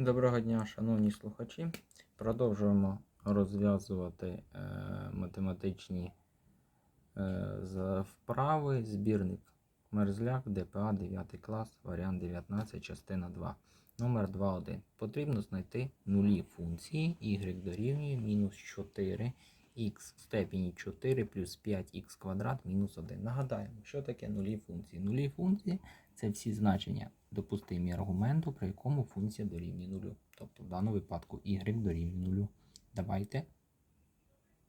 Доброго дня, шановні слухачі. Продовжуємо розв'язувати е, математичні е, вправи. Збірник Мерзляк, ДПА 9 клас, варіант 19, частина 2. Номер 2.1. Потрібно знайти нулі функції y дорівнює мінус 4 х в степені 4 плюс 5х квадрат мінус 1. Нагадаємо, що таке нулі функції. Нулі функції це всі значення допустимі аргументу, при якому функція дорівнює нулю. Тобто в даному випадку y дорівнює нулю. Давайте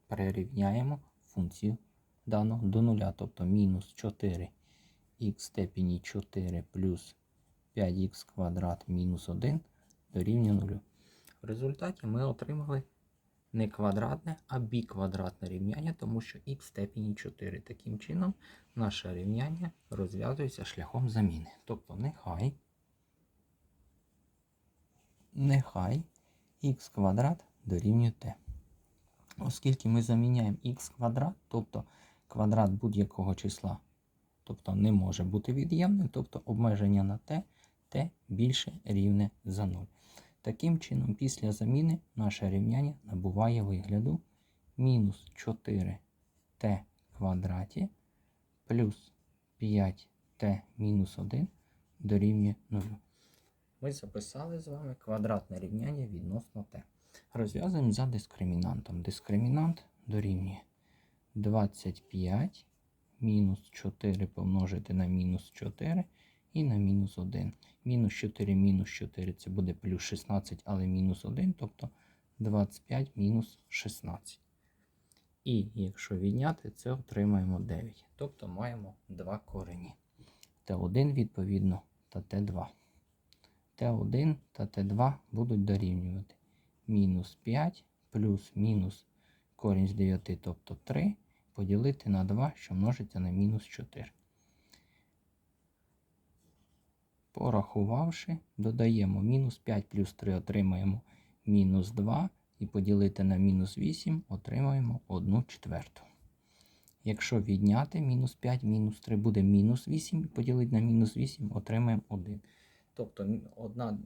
перерівняємо функцію дану до нуля, тобто мінус 4х в степені 4 плюс 5х квадрат мінус 1 дорівнює нулю. В результаті ми отримали не квадратне, а біквадратне рівняння, тому що х в степені 4. Таким чином, наше рівняння розв'язується шляхом заміни. Тобто нехай, нехай х квадрат дорівнює t. Оскільки ми заміняємо х квадрат, тобто квадрат будь-якого числа, тобто не може бути від'ємним, тобто обмеження на t, t більше рівне за 0. Таким чином, після заміни наше рівняння набуває вигляду мінус 4t квадраті плюс 5t мінус 1 дорівнює 0. Ми записали з вами квадратне рівняння відносно t. Розв'язуємо за дискримінантом. Дискримінант дорівнює 25 мінус 4 помножити на мінус 4 і на мінус 1. Мінус 4 мінус 4 це буде плюс 16, але мінус 1, тобто 25 мінус 16. І якщо відняти, це отримаємо 9. Тобто маємо два корені. Т1 відповідно та Т2. Т1 та Т2 будуть дорівнювати мінус 5 плюс мінус корінь з 9, тобто 3, поділити на 2, що множиться на мінус 4. Порахувавши, додаємо мінус 5 плюс 3 отримаємо мінус 2 і поділити на мінус 8 отримаємо 1 четверту. Якщо відняти мінус 5, мінус 3 буде мінус 8 і поділити на мінус 8 отримаємо 1. Тобто 1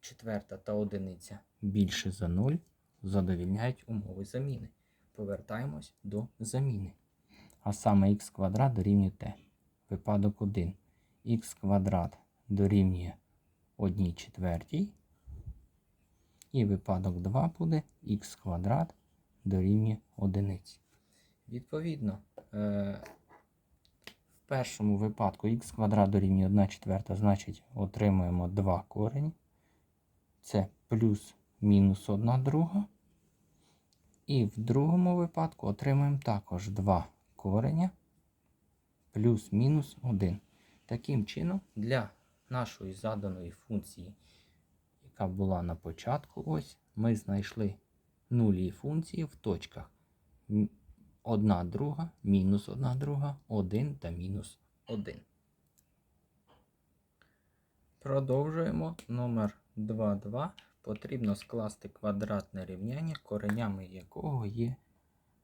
четверта та одиниця більше за 0 задовільняють умови заміни. Повертаємось до заміни. А саме х квадрат дорівнює t. Випадок 1. х квадрат дорівнює 1 четвертій. І випадок 2 буде х квадрат дорівнює 1. Відповідно, е, в першому випадку х квадрат дорівнює 1 четверта, значить отримуємо 2 корені. Це плюс мінус 1 друга. І в другому випадку отримаємо також 2 кореня плюс-мінус 1. Таким чином, для нашої заданої функції, яка була на початку, ось, ми знайшли нулі функції в точках 1 друга, мінус 1 друга, 1 та мінус 1. Продовжуємо номер 2,2. Потрібно скласти квадратне рівняння, коренями якого є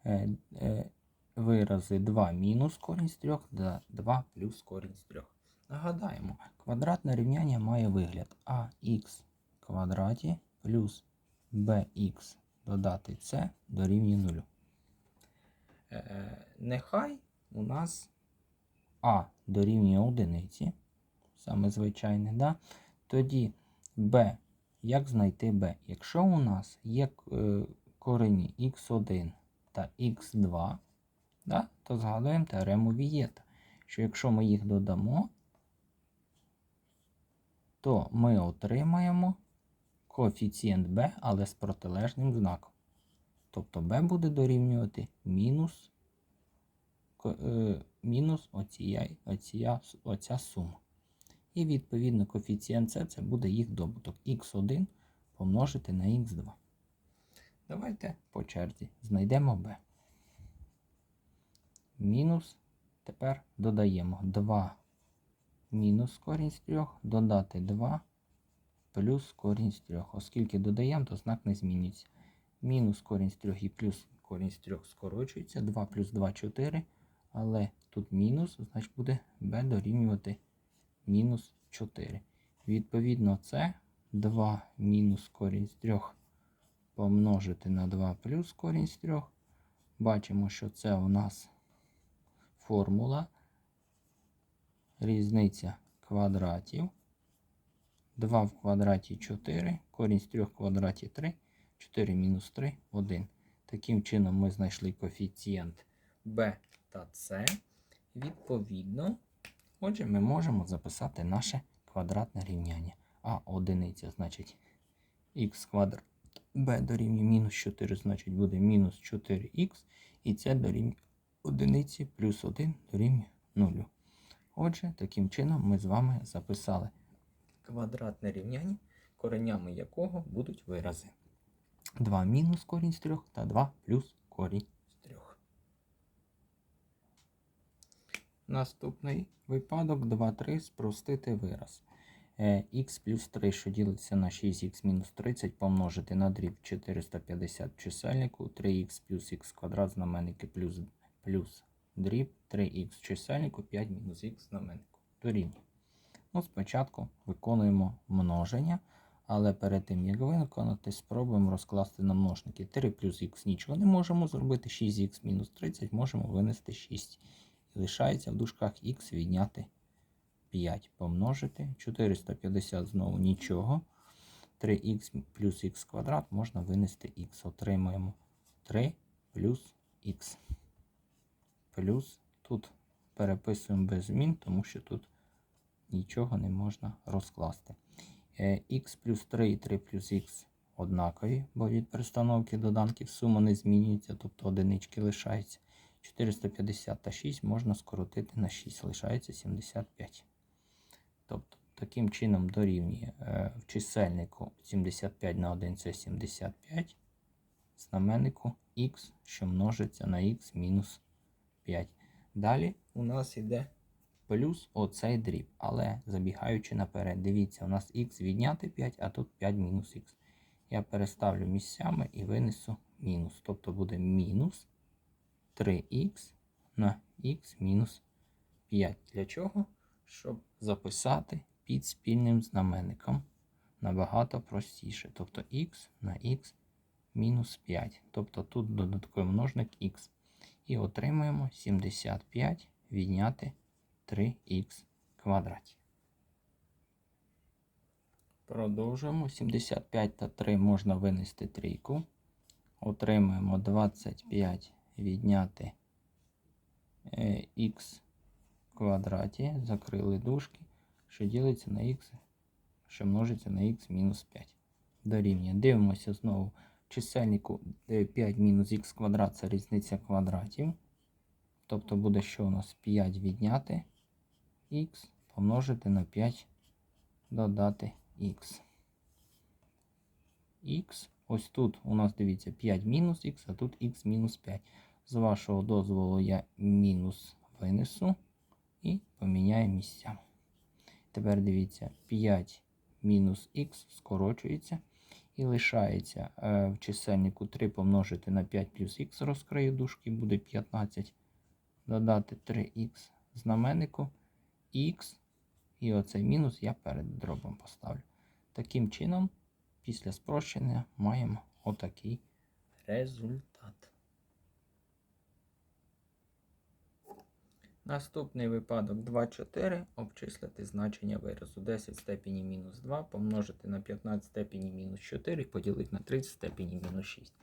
е, е, вирази 2 мінус корінь з 3 та 2 плюс корінь з 3. Нагадаємо, квадратне рівняння має вигляд ax квадраті плюс bx додати c дорівнює 0. Е, нехай у нас а дорівнює одиниці, саме звичайне, да? тоді b, як знайти b? Якщо у нас є е, корені x1 та x2, да? то згадуємо теорему Вієта, що якщо ми їх додамо, то ми отримаємо коефіцієнт b, але з протилежним знаком. Тобто b буде дорівнювати мінус, е, мінус оція, оція, оця сума. І відповідно коефіцієнт С це буде їх добуток х1 помножити на х2. Давайте по черзі знайдемо b. Мінус. Тепер додаємо 2 мінус корінь з 3, додати 2 плюс корінь з 3. Оскільки додаємо, то знак не змінюється. Мінус корінь з 3 і плюс корінь з 3 скорочується. 2 плюс 2 4. Але тут мінус, значить буде b дорівнювати мінус 4. Відповідно, це 2 мінус корінь з 3 помножити на 2 плюс корінь з 3. Бачимо, що це у нас формула різниця квадратів. 2 в квадраті 4, корінь з 3 в квадраті 3, 4 мінус 3, 1. Таким чином ми знайшли коефіцієнт b та c. Відповідно, отже, ми можемо записати наше квадратне рівняння. А одиниця, значить, х квадрат b дорівнює мінус 4, значить буде мінус 4х, і це дорівнює одиниці плюс 1 дорівнює 0. Отже, таким чином ми з вами записали квадратне рівняння, коренями якого будуть вирази. 2 мінус корінь з 3 та 2 плюс корінь з 3. Наступний випадок 2,3 спростити вираз. Е, х плюс 3, що ділиться на 6х мінус 30, помножити на дріб 450 чисельнику, 3х плюс х квадрат знаменники плюс, плюс дріб 3х чисельнику, 5 мінус х знаменнику. Дорівнює. Ну, спочатку виконуємо множення, але перед тим, як виконати, спробуємо розкласти на множники. 3 плюс х нічого не можемо зробити, 6х мінус 30 можемо винести 6. І лишається в дужках х відняти 5 помножити. 450 знову нічого. 3х плюс х квадрат можна винести х. Отримаємо 3 плюс х. Плюс тут переписуємо без змін, тому що тут нічого не можна розкласти. х плюс 3 і 3 плюс х однакові, бо від перестановки доданків сума не змінюється, тобто одинички лишаються. 450 та 6 можна скоротити на 6, лишається 75. Тобто, таким чином дорівнює е, в чисельнику 75 на 1 це 75, знаменнику х, що множиться на х мінус 5. Далі у нас йде плюс оцей дріб. Але забігаючи наперед, дивіться, у нас х відняти 5, а тут 5 мінус х. Я переставлю місцями і винесу мінус. Тобто буде мінус 3х на х мінус 5. Для чого? Щоб записати під спільним знаменником набагато простіше. Тобто х на х мінус 5. Тобто тут додатковий множник х. І отримуємо 75 відняти 3х квадраті. Продовжуємо. 75 та 3 можна винести трійку. Отримуємо 25 відняти е, х квадраті. Закрили дужки, що ділиться на х, що множиться на х мінус 5. Дорівнює. Дивимося знову чисельнику 5 мінус х квадрат це різниця квадратів. Тобто буде, що у нас 5 відняти х помножити на 5 додати х. Х, ось тут у нас дивіться 5 мінус х, а тут х мінус 5. З вашого дозволу я мінус винесу і поміняю місцями. Тепер дивіться, 5 мінус х скорочується. І лишається е, в чисельнику 3 помножити на 5 плюс х розкрию дужки, буде 15. Додати 3х знаменнику х. І оцей мінус я перед дробом поставлю. Таким чином, після спрощення маємо отакий результат. Наступний випадок 2,4 обчислити значення виразу 10 в степені мінус 2 помножити на 15 в степені мінус 4 поділити на 30 в степені мінус 6.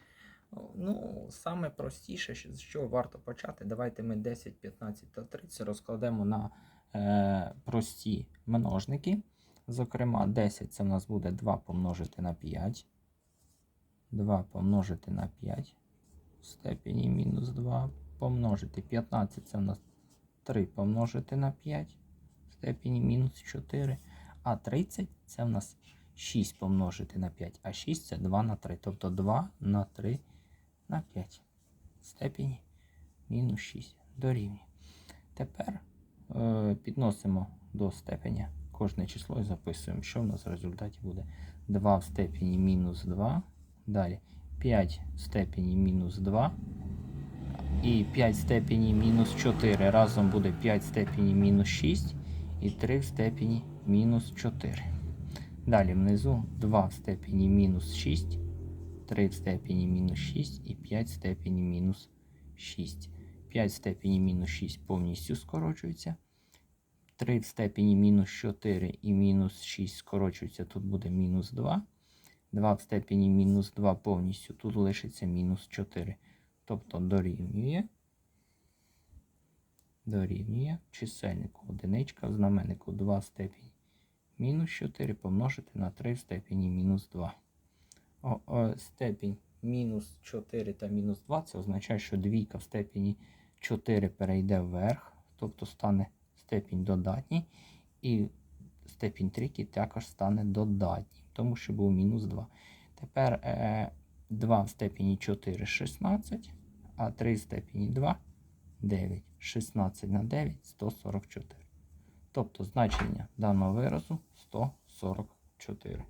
Ну, саме простіше, з що варто почати, давайте ми 10, 15 та 30 розкладемо на е, прості множники. Зокрема, 10 це в нас буде 2 помножити на 5. 2 помножити на 5 в степені мінус 2 помножити 15 це в нас 3 помножити на 5 в степені мінус 4. А 30 це в нас 6 помножити на 5, а 6 це 2 на 3. Тобто 2 на 3 на 5 в степені мінус 6 дорівнює. Тепер е, підносимо до степеня кожне число і записуємо, що в нас в результаті буде 2 в степені мінус 2. Далі 5 в степені мінус 2. І 5 в степені мінус 4. Разом буде 5 в степені мінус 6 і 3 в степені мінус 4. Далі внизу 2 в степені мінус 6, 3 в степені мінус 6 і 5 в степені мінус 6. 5 в степені мінус 6 повністю скорочується. 3 в степені мінус 4 і мінус 6 скорочується, тут буде мінус 2. 2 в степені мінус 2 повністю, тут лишиться мінус 4. Тобто дорівнює. Дорівнює чисельнику одиничка в знаменнику 2 в степені мінус 4 помножити на 3 в степені мінус 2. О, о, степінь мінус 4 та мінус 2 це означає, що двійка в степені 4 перейде вверх, тобто стане степінь додатній, і степінь трійки також стане додатній, тому що був мінус 2. Тепер е, 2 в степені 4 16, а 3 в степені 2 9. 16 на 9 144. Тобто значення даного виразу 144.